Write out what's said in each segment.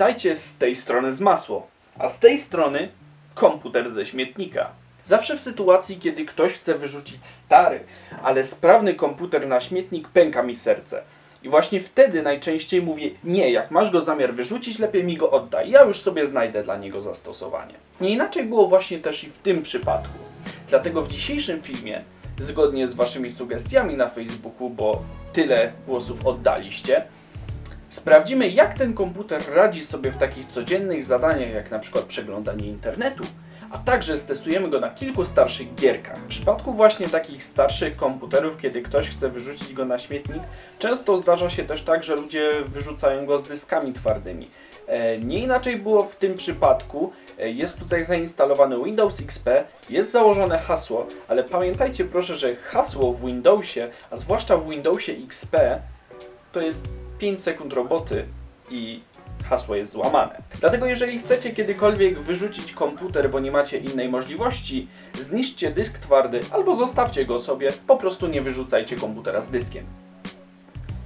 Witajcie z tej strony z masło, a z tej strony komputer ze śmietnika. Zawsze w sytuacji, kiedy ktoś chce wyrzucić stary, ale sprawny komputer na śmietnik, pęka mi serce. I właśnie wtedy najczęściej mówię, nie, jak masz go zamiar wyrzucić, lepiej mi go oddaj, ja już sobie znajdę dla niego zastosowanie. Nie inaczej było właśnie też i w tym przypadku. Dlatego w dzisiejszym filmie, zgodnie z waszymi sugestiami na Facebooku, bo tyle głosów oddaliście, Sprawdzimy, jak ten komputer radzi sobie w takich codziennych zadaniach, jak na przykład przeglądanie internetu, a także stestujemy go na kilku starszych gierkach. W przypadku właśnie takich starszych komputerów, kiedy ktoś chce wyrzucić go na śmietnik, często zdarza się też tak, że ludzie wyrzucają go z dyskami twardymi. E, Nie inaczej było w tym przypadku. E, Jest tutaj zainstalowany Windows XP, jest założone hasło, ale pamiętajcie proszę, że hasło w Windowsie, a zwłaszcza w Windowsie XP, to jest 5 sekund roboty i hasło jest złamane. Dlatego jeżeli chcecie kiedykolwiek wyrzucić komputer, bo nie macie innej możliwości, zniszczcie dysk twardy albo zostawcie go sobie, po prostu nie wyrzucajcie komputera z dyskiem.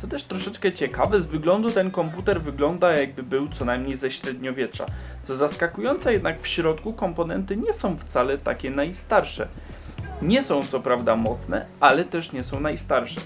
To też troszeczkę ciekawe, z wyglądu ten komputer wygląda jakby był co najmniej ze średniowiecza. Co zaskakujące jednak w środku komponenty nie są wcale takie najstarsze. Nie są co prawda mocne, ale też nie są najstarsze.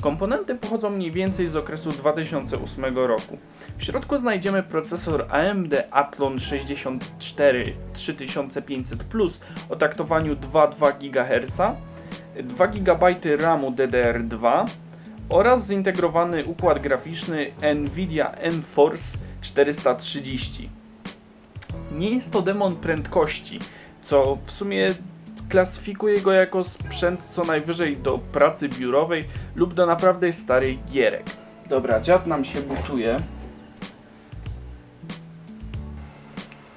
Komponenty pochodzą mniej więcej z okresu 2008 roku. W środku znajdziemy procesor AMD Athlon 64 3500 Plus o taktowaniu 2,2 GHz, 2 GB RAMu DDR2 oraz zintegrowany układ graficzny Nvidia EnForce 430. Nie jest to demon prędkości, co w sumie klasyfikuje go jako sprzęt co najwyżej do pracy biurowej lub do naprawdę starych gierek. Dobra, dziad nam się butuje.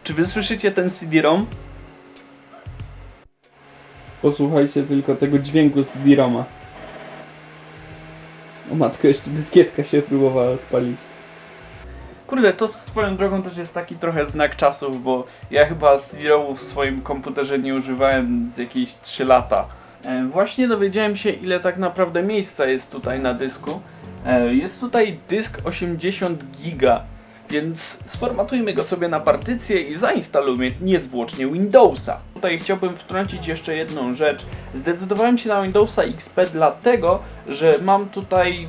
Czy wy słyszycie ten CD-ROM? Posłuchajcie tylko tego dźwięku CD-ROMa. O matko, jeszcze dyskietka się próbowała odpalić. Kurde, to swoją drogą też jest taki trochę znak czasów, bo ja chyba CD-ROMu w swoim komputerze nie używałem z jakieś 3 lata. E, Właśnie dowiedziałem się, ile tak naprawdę miejsca jest tutaj na dysku. E, Jest tutaj dysk 80 giga, więc sformatujmy go sobie na partycję i zainstalujmy niezwłocznie Windowsa. Tutaj chciałbym wtrącić jeszcze jedną rzecz. Zdecydowałem się na Windowsa XP dlatego, że mam tutaj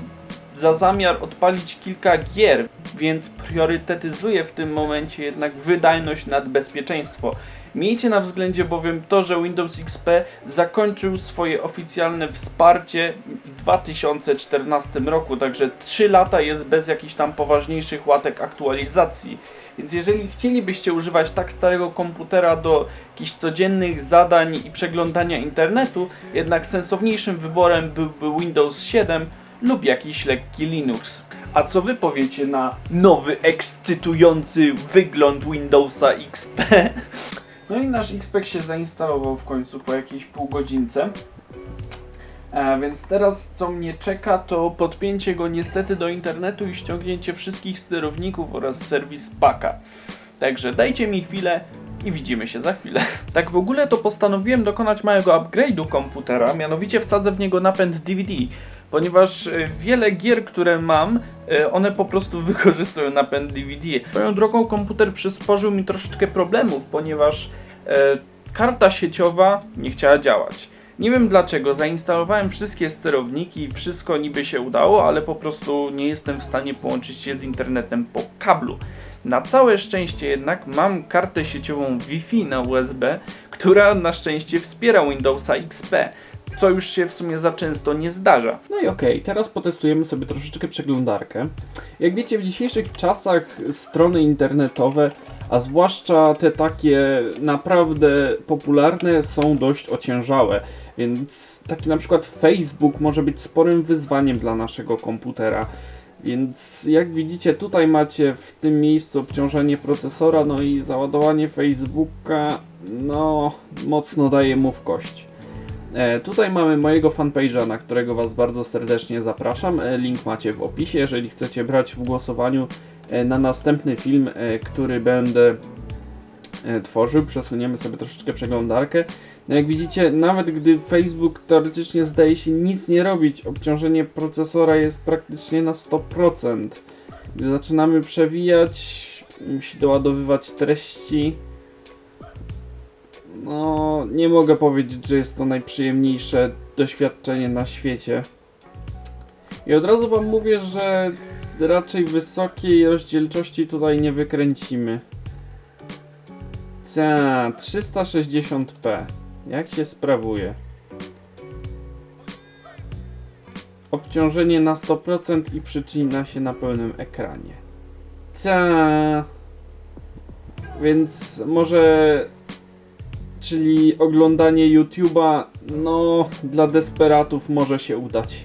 za zamiar odpalić kilka gier, więc priorytetyzuję w tym momencie jednak wydajność nad bezpieczeństwo. Miejcie na względzie bowiem to, że Windows XP zakończył swoje oficjalne wsparcie w 2014 roku, także 3 lata jest bez jakichś tam poważniejszych łatek aktualizacji. Więc jeżeli chcielibyście używać tak starego komputera do jakichś codziennych zadań i przeglądania internetu, jednak sensowniejszym wyborem byłby Windows 7 lub jakiś lekki Linux. A co wy powiecie na nowy, ekscytujący wygląd Windowsa XP? No i nasz XP się zainstalował w końcu po jakiejś pół godzince. E, więc teraz co mnie czeka to podpięcie go niestety do internetu i ściągnięcie wszystkich sterowników oraz serwis paka. Także dajcie mi chwilę i widzimy się za chwilę. Tak w ogóle to postanowiłem dokonać małego upgrade'u komputera, mianowicie wsadzę w niego napęd DVD, ponieważ e, wiele gier, które mam, e, one po prostu wykorzystują napęd DVD. Swoją drogą komputer przysporzył mi troszeczkę problemów, ponieważ e, karta sieciowa nie chciała działać. Nie wiem dlaczego, zainstalowałem wszystkie sterowniki, wszystko niby się udało, ale po prostu nie jestem w stanie połączyć się z internetem po kablu. Na całe szczęście jednak mam kartę sieciową Wi-Fi na USB, która na szczęście wspiera Windowsa XP, co już się w sumie za często nie zdarza. No i okej, teraz potestujemy sobie troszeczkę przeglądarkę. Jak wiecie, w dzisiejszych czasach strony internetowe, a zwłaszcza te takie naprawdę popularne, są dość ociężałe. Więc taki na przykład Facebook może być sporym wyzwaniem dla naszego komputera. Więc jak widzicie, tutaj macie w tym miejscu obciążenie procesora, no i załadowanie Facebooka, no mocno daje mu w kość. E, tutaj mamy mojego fanpage'a, na którego Was bardzo serdecznie zapraszam. E, link macie w opisie, jeżeli chcecie brać w głosowaniu e, na następny film, który będę tworzył. Przesuniemy sobie troszeczkę przeglądarkę. No jak widzicie, nawet gdy Facebook teoretycznie zdaje się nic nie robić, obciążenie procesora jest praktycznie na 100%. Gdy zaczynamy przewijać, musi doładowywać treści. No, nie mogę powiedzieć, że jest to najprzyjemniejsze doświadczenie na świecie. I od razu wam mówię, że raczej wysokiej rozdzielczości tutaj nie wykręcimy. Ta, 360p. Jak się sprawuje? Obciążenie na 100% i przycina się na pełnym ekranie. Ta. Więc może. Czyli oglądanie YouTube'a, no, dla desperatów może się udać.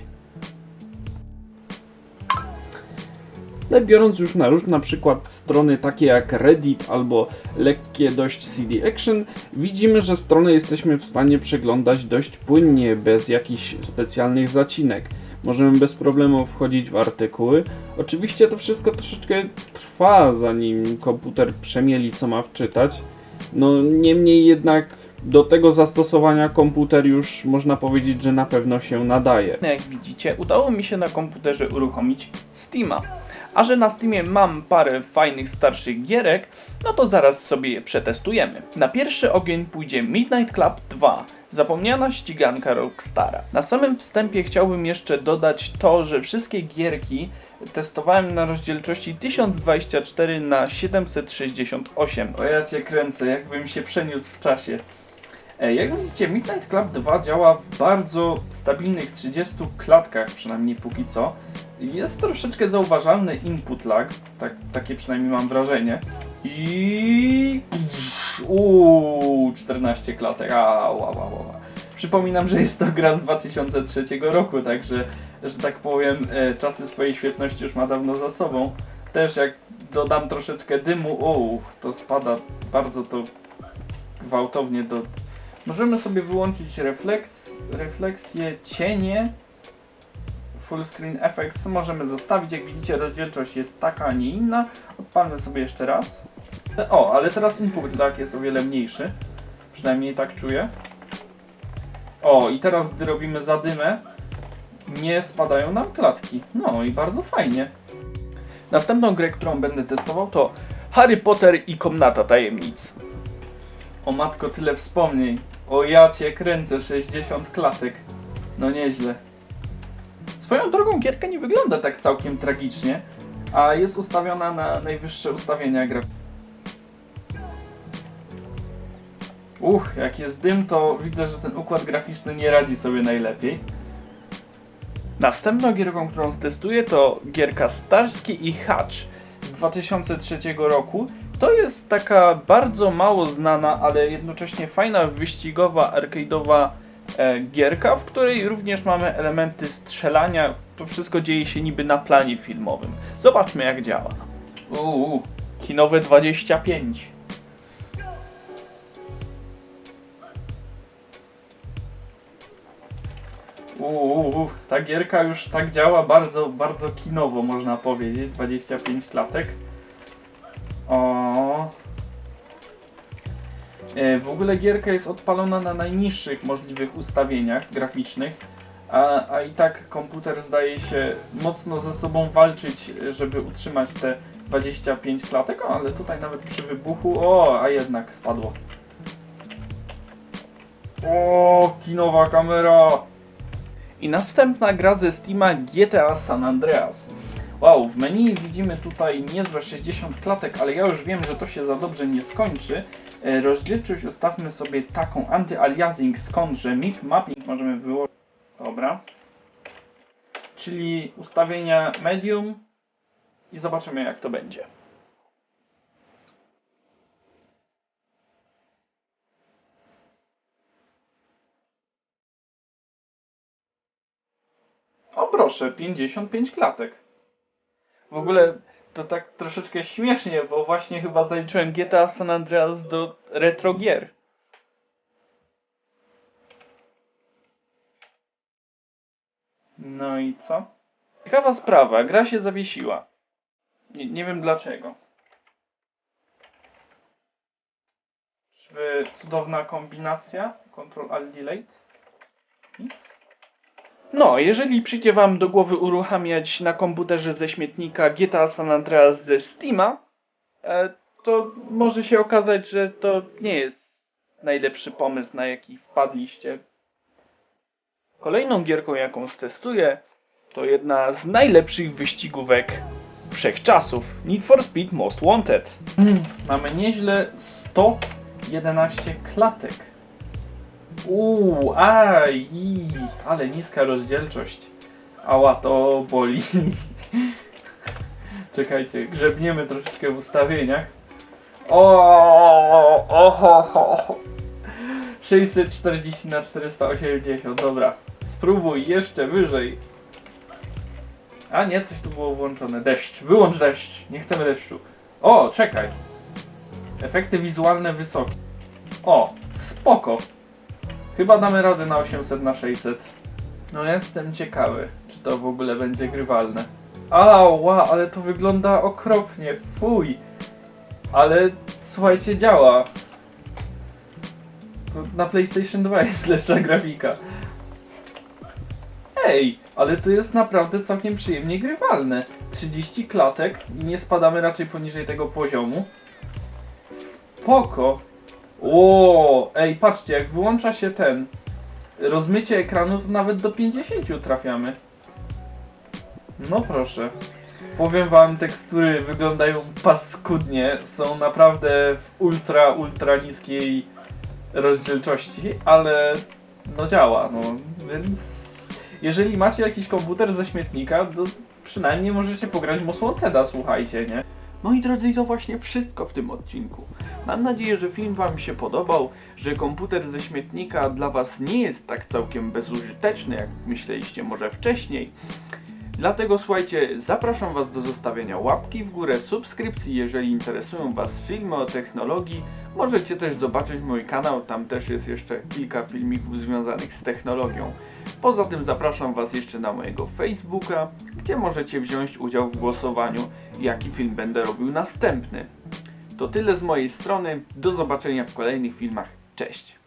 Ale biorąc już na róż, na przykład strony takie jak Reddit albo lekkie dość CD Action, widzimy, że stronę jesteśmy w stanie przeglądać dość płynnie, bez jakichś specjalnych zacinek. Możemy bez problemu wchodzić w artykuły. Oczywiście to wszystko troszeczkę trwa, zanim komputer przemieli, co ma wczytać. No niemniej jednak do tego zastosowania komputer już można powiedzieć, że na pewno się nadaje. Jak widzicie, udało mi się na komputerze uruchomić Steama. A że na Steamie mam parę fajnych starszych gierek, no to zaraz sobie je przetestujemy. Na pierwszy ogień pójdzie Midnight Club 2, zapomniana ściganka Rockstara. Na samym wstępie chciałbym jeszcze dodać to, że wszystkie gierki testowałem na rozdzielczości 1024 na 768. O ja cię kręcę, jakbym się przeniósł w czasie. E, Jak widzicie, Midnight Club 2 działa w bardzo stabilnych 30 klatkach, przynajmniej póki co. Jest troszeczkę zauważalny input lag, tak, takie przynajmniej mam wrażenie. I... Uuu, 14 klatek, a, ła, ła, ła. Przypominam, że jest to gra z 2003 roku, także, że tak powiem, e, czasy swojej świetności już ma dawno za sobą. Też jak dodam troszeczkę dymu, uuu, to spada bardzo to gwałtownie do... Możemy sobie wyłączyć refleks, refleksję, cienie, full screen effects możemy zostawić. Jak widzicie, rozdzielczość jest taka, a nie inna. Odpalmy sobie jeszcze raz. O, ale teraz input lag jest o wiele mniejszy. Przynajmniej tak czuję. O, i teraz gdy robimy zadymę, nie spadają nam klatki. No i bardzo fajnie. Następną grę, którą będę testował to Harry Potter i Komnata Tajemnic. O matko, tyle wspomnień. O ja cię kręcę, 60 klatek. No nieźle. Swoją drogą gierka nie wygląda tak całkiem tragicznie, a jest ustawiona na najwyższe ustawienia gra. Uch, jak jest dym, to widzę, że ten układ graficzny nie radzi sobie najlepiej. Następną gierką, którą testuję to gierka Starsky i Hatch z 2003 roku. To jest taka bardzo mało znana, ale jednocześnie fajna, wyścigowa, arcade'owa e, gierka, w której również mamy elementy strzelania. To wszystko dzieje się niby na planie filmowym. Zobaczmy jak działa. Uuu, kinowe 25. Uuu, ta gierka już tak działa bardzo, bardzo kinowo można powiedzieć. 25 klatek. O. E, W ogóle gierka jest odpalona na najniższych możliwych ustawieniach graficznych, a, a i tak komputer zdaje się mocno ze sobą walczyć, żeby utrzymać te 25 klatek, o, ale tutaj nawet przy wybuchu, o, a jednak spadło. O, kinowa kamera! I następna gra ze Steama GTA San Andreas. Wow, w menu widzimy tutaj niezłe 60 klatek, ale ja już wiem, że to się za dobrze nie skończy. E, Rozdzielczość ustawmy sobie taką anty-aliasing, skądże MIP mapping możemy wyłożyć. Dobra. Czyli ustawienia medium i zobaczymy jak to będzie. O proszę, 55 klatek. W ogóle to tak troszeczkę śmiesznie, bo właśnie chyba zaliczyłem GTA San Andreas do retro gier. No i co? Ciekawa sprawa, gra się zawiesiła. Nie, nie wiem dlaczego. Cudowna kombinacja? Ctrl Alt Delete? Nic? No, jeżeli przyjdzie Wam do głowy uruchamiać na komputerze ze śmietnika GTA San Andreas ze Steama, e, to może się okazać, że to nie jest najlepszy pomysł, na jaki wpadliście. Kolejną gierką, jaką testuję, to jedna z najlepszych wyścigówek wszechczasów. Need for Speed Most Wanted. Mm, mamy nieźle 111 klatek. Uuu, aj, ale niska rozdzielczość. Ała, to boli. Czekajcie, grzebniemy troszeczkę w ustawieniach. O, oho, ho. 640 na 480, dobra. Spróbuj jeszcze wyżej. A nie, coś tu było włączone. Deszcz, wyłącz deszcz. Nie chcemy deszczu. O, czekaj. Efekty wizualne wysokie. O, spoko. Chyba damy radę na 800 na 600. No jestem ciekawy, czy to w ogóle będzie grywalne. Ała, ale to wygląda okropnie. Fuj. Ale słuchajcie, działa. Na PlayStation 2 jest lepsza grafika. Ej, ale to jest naprawdę całkiem przyjemnie grywalne. 30 klatek i nie spadamy raczej poniżej tego poziomu. Spoko. O, ej, patrzcie, jak wyłącza się ten rozmycie ekranu, to nawet do 50 trafiamy. No proszę. Powiem wam, tekstury wyglądają paskudnie, są naprawdę w ultra, ultra niskiej rozdzielczości, ale no działa, no więc jeżeli macie jakiś komputer ze śmietnika, to przynajmniej możecie pograć Wanteda, słuchajcie, nie? Moi drodzy, to właśnie wszystko w tym odcinku. Mam nadzieję, że film Wam się podobał, że komputer ze śmietnika dla Was nie jest tak całkiem bezużyteczny, jak myśleliście może wcześniej. Dlatego słuchajcie, zapraszam Was do zostawienia łapki w górę, subskrypcji, jeżeli interesują Was filmy o technologii. Możecie też zobaczyć mój kanał, tam też jest jeszcze kilka filmików związanych z technologią. Poza tym zapraszam Was jeszcze na mojego Facebooka, gdzie możecie wziąć udział w głosowaniu, jaki film będę robił następny. To tyle z mojej strony, do zobaczenia w kolejnych filmach, cześć!